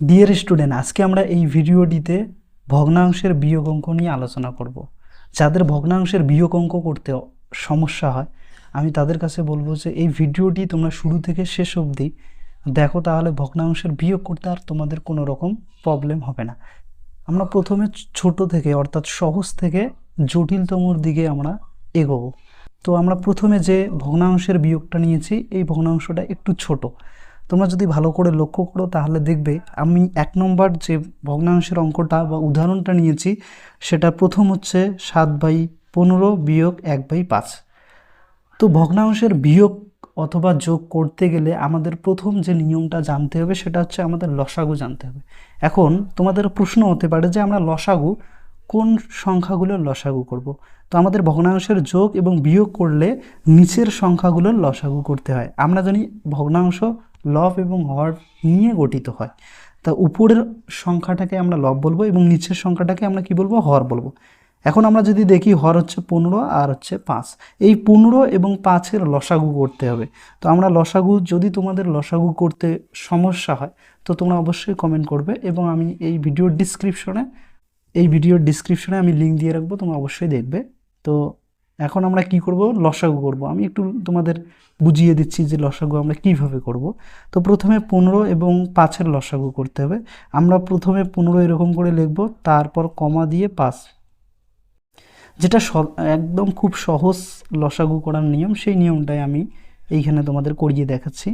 Dear student আজকে আমরা এই ভিডিওটিতে ভগ্নাংশের বিয়োগ অঙ্ক নিয়ে আলোচনা করব। যাদের ভগ্নাংশের বিয়োগ অঙ্ক করতে সমস্যা হয়, আমি তাদের কাছে বলব যে এই ভিডিওটি তোমরা শুরু থেকে শেষ অবধি দেখো, তাহলে ভগ্নাংশের বিয়োগ করতে আর তোমাদের কোনো রকম প্রবলেম হবে না। আমরা প্রথমে ছোট থেকে, অর্থাৎ সহজ থেকে জটিলতমর দিকে আমরা এগোবো। তো আমরা প্রথমে যে ভগ্নাংশের বিয়োগটা নিয়েছি, এই ভগ্নাংশটা একটু ছোট। তোমরা যদি ভালো করে লক্ষ্য করো, তাহলে দেখবে আমি এক নম্বর যে ভগ্নাংশের অঙ্কটা বা উদাহরণটা নিয়েছি, সেটা প্রথম হচ্ছে সাত বাই পনেরো বিয়োগ এক বাই পাঁচ। তো ভগ্নাংশের বিয়োগ অথবা যোগ করতে গেলে আমাদের প্রথম যে নিয়মটা জানতে হবে, সেটা হচ্ছে আমাদের লসাগু জানতে হবে। এখন তোমাদের প্রশ্ন হতে পারে যে আমরা লসাগু, কোন সংখ্যাগুলোর লসাগু করব। তো আমাদের ভগ্নাংশের যোগ এবং বিয়োগ করলে নিচের সংখ্যাগুলোর লসাগু করতে হয়। আমরা জানি ভগ্নাংশ লব এবং হর নিয়ে গঠিত হয়। তা উপরের সংখ্যাটাকে আমরা লব বলব এবং নিচের সংখ্যাটাকে আমরা কি বলব? হর বলব। এখন আমরা যদি দেখি হর হচ্ছে পনেরো, আর হচ্ছে পাঁচ। এই পনেরো এবং পাঁচের লসাগু করতে হবে। তো আমরা লসাগু, যদি তোমাদের লসাগু করতে সমস্যা হয়, তো তোমরা অবশ্যই কমেন্ট করবে এবং আমি এই ভিডিওর ডিসক্রিপশনে এই ভিডিওর ডিসক্রিপশনে আমি লিঙ্ক দিয়ে রাখব, তোমরা অবশ্যই দেখবে। তো এখন আমরা কি করব? লসাগু করব। আমি একটু তোমাদের বুঝিয়ে দিচ্ছি যে লসাগু আমরা কীভাবে করব। তো প্রথমে পনেরো এবং পাঁচের লসাগু করতে হবে। আমরা প্রথমে পনেরো এরকম করে লিখব, তারপর কমা দিয়ে পাঁচ। যেটা একদম খুব সহজ লসাগু করার নিয়ম, সেই নিয়মটাই আমি এইখানে তোমাদের করিয়ে দেখাচ্ছি।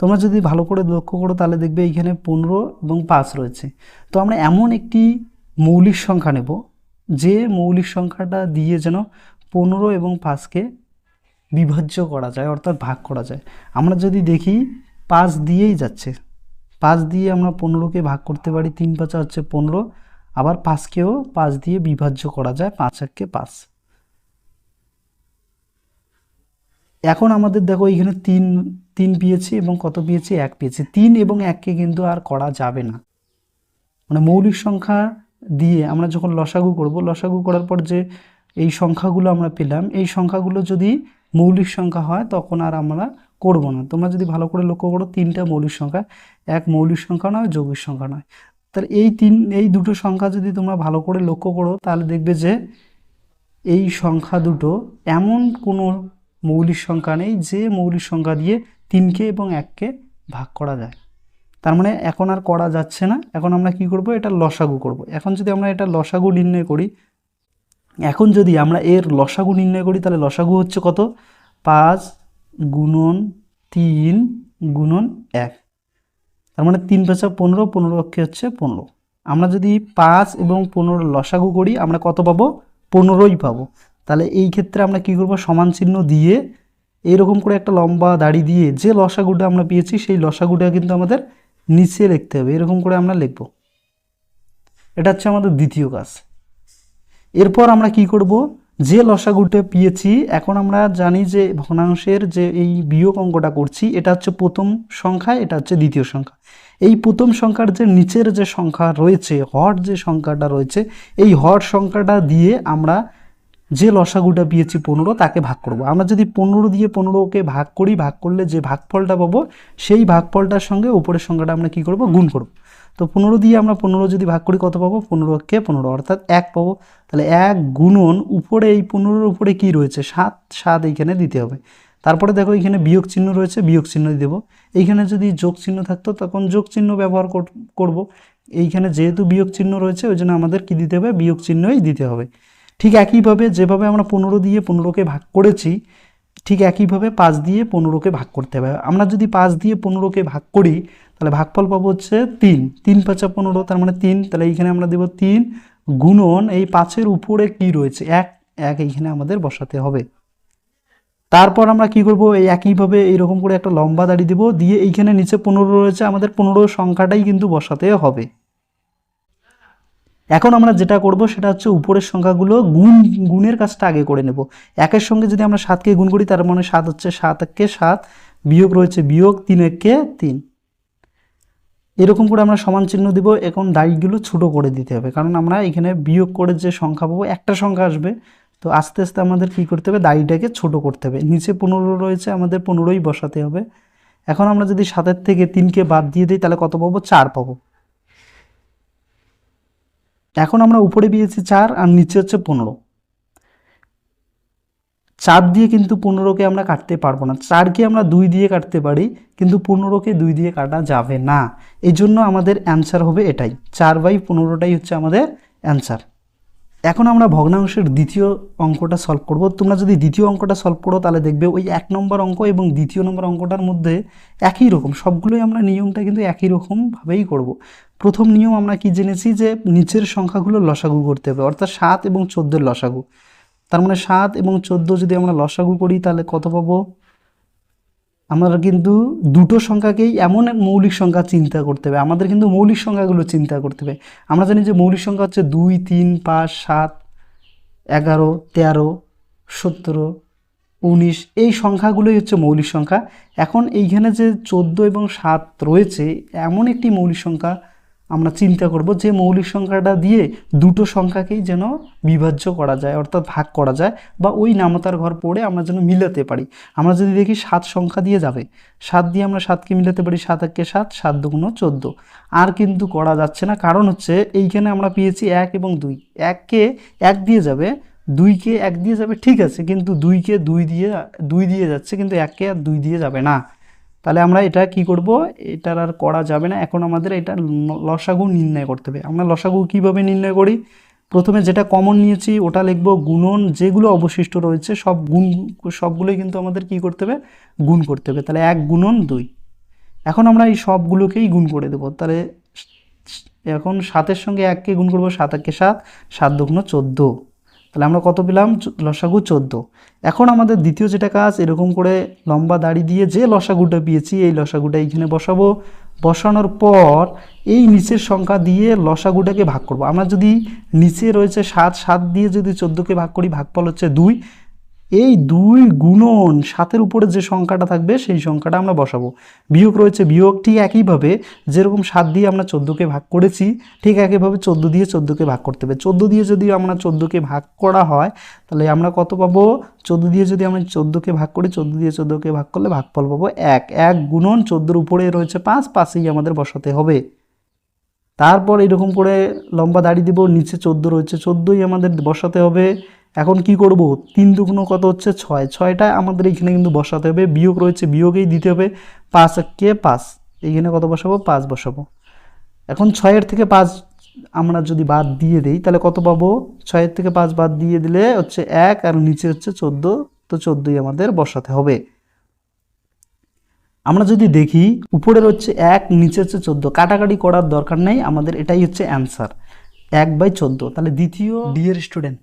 তোমরা যদি ভালো করে লক্ষ্য করো, তাহলে দেখবে এইখানে পনেরো এবং পাঁচ রয়েছে। তো আমরা এমন একটি মৌলিক সংখ্যা নেব, যে মৌলিক সংখ্যাটা দিয়ে যেন পনেরো এবং পাঁচকে বিভাজ্য করা যায়, অর্থাৎ ভাগ করা যায়। আমরা যদি দেখি, পাঁচ দিয়েই যাচ্ছে। পাঁচ দিয়ে আমরা পনেরোকে ভাগ করতে পারি, তিন পাঁচা হচ্ছে পনেরো। আবার পাঁচকেও পাঁচ দিয়ে বিভাজ্য করা যায়, পাঁচ এককে পাঁচ। এখন আমাদের দেখো এখানে তিন তিন পেয়েছি এবং কত পেয়েছি? এক পেয়েছি। তিন এবং এককে কিন্তু আর করা যাবে না। মানে মৌলিক সংখ্যা দিয়ে আমরা যখন লসাগু করব, লসাগু করার পর যে এই সংখ্যাগুলো আমরা পেলাম। এই সংখ্যাগুলো যদি মৌলিক সংখ্যা হয়, তখন আর আমরা করব না। তোমরা যদি ভালো করে লক্ষ্য করো, তিনটা মৌলিক সংখ্যা। এক মৌলিক সংখ্যা নয়, যৌগিক সংখ্যা নয়। তাহলে এই তিন, এই দুটো সংখ্যা যদি তোমরা ভালো করে লক্ষ্য করো, তাহলে দেখবে যে এই সংখ্যা দুটো এমন কোনো মৌলিক সংখ্যা নেই যে মৌলিক সংখ্যা দিয়ে তিনকে এবং এককে ভাগ করা যায়। তার মানে এখন আর করা যাচ্ছে না। এখন আমরা কি করব? এটা লসাগু করব। এখন যদি আমরা এটা লসাগু নির্ণয় করি এখন যদি আমরা এর লসাগু নির্ণয় করি, তাহলে লসাগু হচ্ছে কত? পাঁচ গুণন তিন গুণন এক। তার মানে তিন পাঁচা পনেরো পনেরো অক্ষে হচ্ছে পনেরো। আমরা যদি পাঁচ এবং পনেরো লসাগু করি, আমরা কত পাবো? পনেরোই পাবো। তাহলে এই ক্ষেত্রে আমরা কি করব? সমান চিহ্ন দিয়ে এইরকম করে একটা লম্বা দাড়ি দিয়ে যে লসাগুটা আমরা পেয়েছি, সেই লসাগুটা কিন্তু আমাদের নিচে লিখতে হবে। এরকম করে আমরা লিখব। এটা হচ্ছে আমাদের দ্বিতীয় কাজ। এরপর আমরা কি করব? যে লসাগুটা পেয়েছি, এখন আমরা জানি যে ভগ্নাংশের যে এই বিয়োগ অঙ্কটা করছি, এটা হচ্ছে প্রথম সংখ্যা, এটা হচ্ছে দ্বিতীয় সংখ্যা। এই প্রথম সংখ্যার যে নিচের যে সংখ্যা রয়েছে হট যে সংখ্যাটা রয়েছে, এই হট সংখ্যাটা দিয়ে আমরা যে লসাগুটা পেয়েছি পনেরো, তাকে ভাগ করব। আমরা যদি পনেরো দিয়ে পনেরোকে ভাগ করি, ভাগ করলে যে ভাগফলটা পাবো, সেই ভাগফলটার সঙ্গে উপরের সংখ্যাটা আমরা কি করব? গুণ করব। তো পনেরো দিয়ে আমরা পনেরো যদি ভাগ করি, কত পাবো? পনেরোকে পনেরো, অর্থাৎ এক পাবো। তাহলে এক গুণন উপরে, এই পনেরোর উপরে কি রয়েছে? সাত সাত এইখানে দিতে হবে। তারপরে দেখো এখানে বিয়োগ চিহ্ন রয়েছে, বিয়োগ চিহ্ন দেবো। এইখানে যদি যোগ চিহ্ন থাকতো, তখন যোগ চিহ্ন ব্যবহার করব। এইখানে যেহেতু বিয়োগ চিহ্ন রয়েছে, ওই জন্য আমাদের কী দিতে হবে? বিয়োগ চিহ্নই দিতে হবে। ঠিক একইভাবে যেভাবে আমরা পনেরো দিয়ে পনেরোকে ভাগ করেছি, ঠিক একইভাবে পাঁচ দিয়ে পনেরোকে ভাগ করতে হবে। আমরা যদি পাঁচ দিয়ে পনেরোকে ভাগ করি, তাহলে ভাগফল পাবো হচ্ছে তিন। তিন পাঁচা পনেরো, তার মানে তিন। তাহলে এইখানে আমরা দেবো তিন গুণন, এই পাঁচের উপরে কি রয়েছে? এক এক এইখানে আমাদের বসাতে হবে। তারপর আমরা কি করব? এই একইভাবে এইরকম করে একটা লম্বা দাড়ি দেবো, দিয়ে এইখানে নিচে পনেরো রয়েছে, আমাদের পনেরো সংখ্যাটাই কিন্তু বসাতে হবে। এখন আমরা যেটা করব সেটা হচ্ছে উপরের সংখ্যাগুলো গুণ, গুণের কাজটা আগে করে নেব। একের সঙ্গে যদি আমরা সাতকে গুণ করি, তার মানে সাত হচ্ছে সাত এককে সাত, বিয়োগ রয়েছে বিয়োগ, তিন এককে তিন। এরকম করে আমরা সমান চিহ্ন দিব, এখন দাড়িগুলো ছোট করে দিতে হবে, কারণ আমরা এখানে বিয়োগ করে যে সংখ্যা পাবো, একটা সংখ্যা আসবে। তো আস্তে আস্তে আমাদের কি করতে হবে দাড়িটাকে ছোট করতে হবে। নিচে পনেরো রয়েছে, আমাদের পনেরোই বসাতে হবে। এখন আমরা যদি সাতের থেকে তিনকে বাদ দিয়ে দিই, তাহলে কত পাবো? চার পাবো। এখন আমরা উপরে পেয়েছি চার আর নিচে হচ্ছে পনেরো। চার দিয়ে কিন্তু পনেরোকে আমরা কাটতে পারব না। চারকে আমরা দুই দিয়ে কাটতে পারি, কিন্তু পনেরোকে দুই দিয়ে কাটা যাবে না। এই জন্য আমাদের অ্যান্সার হবে এটাই। চার বাই পনেরোটাই হচ্ছে আমাদের অ্যান্সার এখন আমরা ভগ্নাংশের দ্বিতীয় অঙ্কটা সলভ করব। তোমরা যদি দ্বিতীয় অঙ্কটা সলভ করো, তাহলে দেখবে ওই এক নম্বর অঙ্ক এবং দ্বিতীয় নম্বর অঙ্কটার মধ্যে একই রকম। সবগুলোই আমরা নিয়মটা কিন্তু একই রকমভাবেই করব। প্রথম নিয়ম আমরা কি জেনেছি যে নিচের সংখ্যাগুলো লসাগু করতে হবে, অর্থাৎ সাত এবং চোদ্দোর লসাগু। তার মানে সাত এবং চোদ্দ যদি আমরা লসাগু করি তাহলে কত পাবো? আমরা কিন্তু দুটো সংখ্যাকেই এমন মৌলিক সংখ্যা চিন্তা করতে হবে, আমাদের কিন্তু মৌলিক সংখ্যাগুলো চিন্তা করতে হবে। আমরা জানি যে মৌলিক সংখ্যা হচ্ছে দুই, তিন, পাঁচ, সাত, এগারো, তেরো সতেরো উনিশ, এই সংখ্যাগুলোই হচ্ছে মৌলিক সংখ্যা। এখন এইখানে যে চোদ্দ এবং সাত রয়েছে, এমন একটি মৌলিক সংখ্যা আমরা চিন্তা করব যে মৌলিক সংখ্যাটা দিয়ে দুটো সংখ্যাকেই যেন বিভাজ্য করা যায়, অর্থাৎ ভাগ করা যায় বা ওই নামতার ঘর পড়ে আমরা যেন মিলাতে পারি। আমরা যদি দেখি সাত সংখ্যা দিয়ে যাবে, সাত দিয়ে আমরা সাতকে মিলাতে পারি সাত এককে সাত সাত দুগুণ চোদ্দ। আর কিন্তু করা যাচ্ছে না, কারণ হচ্ছে এইখানে আমরা পেয়েছি এক এবং দুই। এককে এক দিয়ে যাবে, দুইকে এক দিয়ে যাবে, ঠিক আছে, কিন্তু দুইকে দুই দিয়ে দুই দিয়ে যাচ্ছে, কিন্তু এককে আর দুই দিয়ে যাবে না। তাহলে আমরা এটা কি করব? এটার আর করা যাবে না। এখন আমাদের এটা লসাগু নির্ণয় করতে হবে। আমরা লসাগু কীভাবে নির্ণয় করি? প্রথমে যেটা কমন নিয়েছি, ওটা লিখব গুণন, যেগুলো অবশিষ্ট রয়েছে, সব গুণ, সবগুলোই কিন্তু আমাদের কি করতে হবে? গুণ করতে হবে। তাহলে এক গুণন দুই। এখন আমরা এই সবগুলোকেই গুণ করে দেবো। তাহলে এখন সাতের সঙ্গে এককে গুণ করব, সাত একে সাত সাত দুগুণ চোদ্দ। তাহলে আমরা কত পেলাম? লসাগু চোদ্দ। এখন আমাদের দ্বিতীয় যেটা কাজ, এরকম করে লম্বা দাড়ি দিয়ে যে লসাগুটা পেয়েছি, এই লসাগুটা এইখানে বসাবো। বসানোর পর এই নিচের সংখ্যা দিয়ে লসাগুটাকে ভাগ করব। আমরা যদি নিচে রয়েছে সাত সাত দিয়ে যদি চোদ্দোকে ভাগ করি, ভাগফল হচ্ছে দুই। এই দুই গুণন সাতের উপরে যে সংখ্যাটা থাকবে, সেই সংখ্যাটা আমরা বসাবো। বিয়োগ রয়েছে বিয়োগ ঠিক একইভাবে যেরকম সাত দিয়ে আমরা চোদ্দোকে ভাগ করেছি, ঠিক একইভাবে চোদ্দ দিয়ে চোদ্দোকে ভাগ করতে হবে। চোদ্দ দিয়ে যদি আমরা চোদ্দোকে ভাগ করা হয়, তাহলে আমরা কত পাবো? চোদ্দ দিয়ে যদি আমরা চোদ্দোকে ভাগ করি, চোদ্দ দিয়ে চোদ্দোকে ভাগ করলে ভাগফল পাবো এক। এক গুণন চোদ্দোর উপরে রয়েছে পাঁচ, পাঁচেই আমাদের বসাতে হবে। তারপর এরকম করে লম্বা দাড়ি দিব, নিচে চোদ্দ রয়েছে, চোদ্দোই আমাদের বসাতে হবে। এখন কি করব? তিন দুগুণ কত হচ্ছে? ছয়। ছয়টা আমাদের এখানে কিন্তু বসাতে হবে। বিয়োগ রয়েছে, বিয়োগেই দিতে হবে। পাঁচ কে পাঁচ। এইখানে কত বসাবো? পাঁচ বসাবো। এখন ছয়ের থেকে পাঁচ আমরা যদি বাদ দিয়ে দিই, তাহলে কত পাবো? ছয়ের থেকে পাঁচ বাদ দিয়ে দিলে হচ্ছে এক, আর নিচে হচ্ছে চোদ্দ। তো চোদ্দোই আমাদের বসাতে হবে। আমরা যদি দেখি, উপরের হচ্ছে এক, নিচে হচ্ছে চোদ্দ। কাটাকাটি করার দরকার নেই। আমাদের এটাই হচ্ছে অ্যান্সার। এক বাই চোদ্দ। তাহলে দ্বিতীয় ডিয়ার স্টুডেন্ট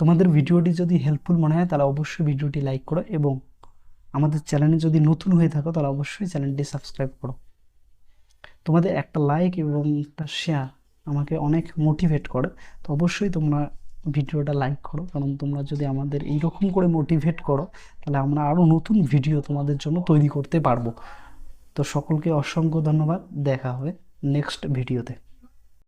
তোমাদের ভিডিওটি যদি হেল্পফুল মনে হয়, তাহলে অবশ্যই ভিডিওটি লাইক করো এবং আমাদের চ্যানেলে যদি নতুন হয়ে থাকো, তাহলে অবশ্যই চ্যানেলটি সাবস্ক্রাইব করো। তোমাদের একটা লাইক এবং একটা শেয়ার আমাকে অনেক মোটিভেট করে, তো অবশ্যই তোমরা ভিডিওটা লাইক করো। কারণ তোমরা যদি আমাদের এইরকম করে মোটিভেট করো, তাহলে আমরা আরও নতুন ভিডিও তোমাদের জন্য তৈরি করতে পারব। তো সকলকে অসংখ্য ধন্যবাদ, দেখা হবে নেক্সট ভিডিওতে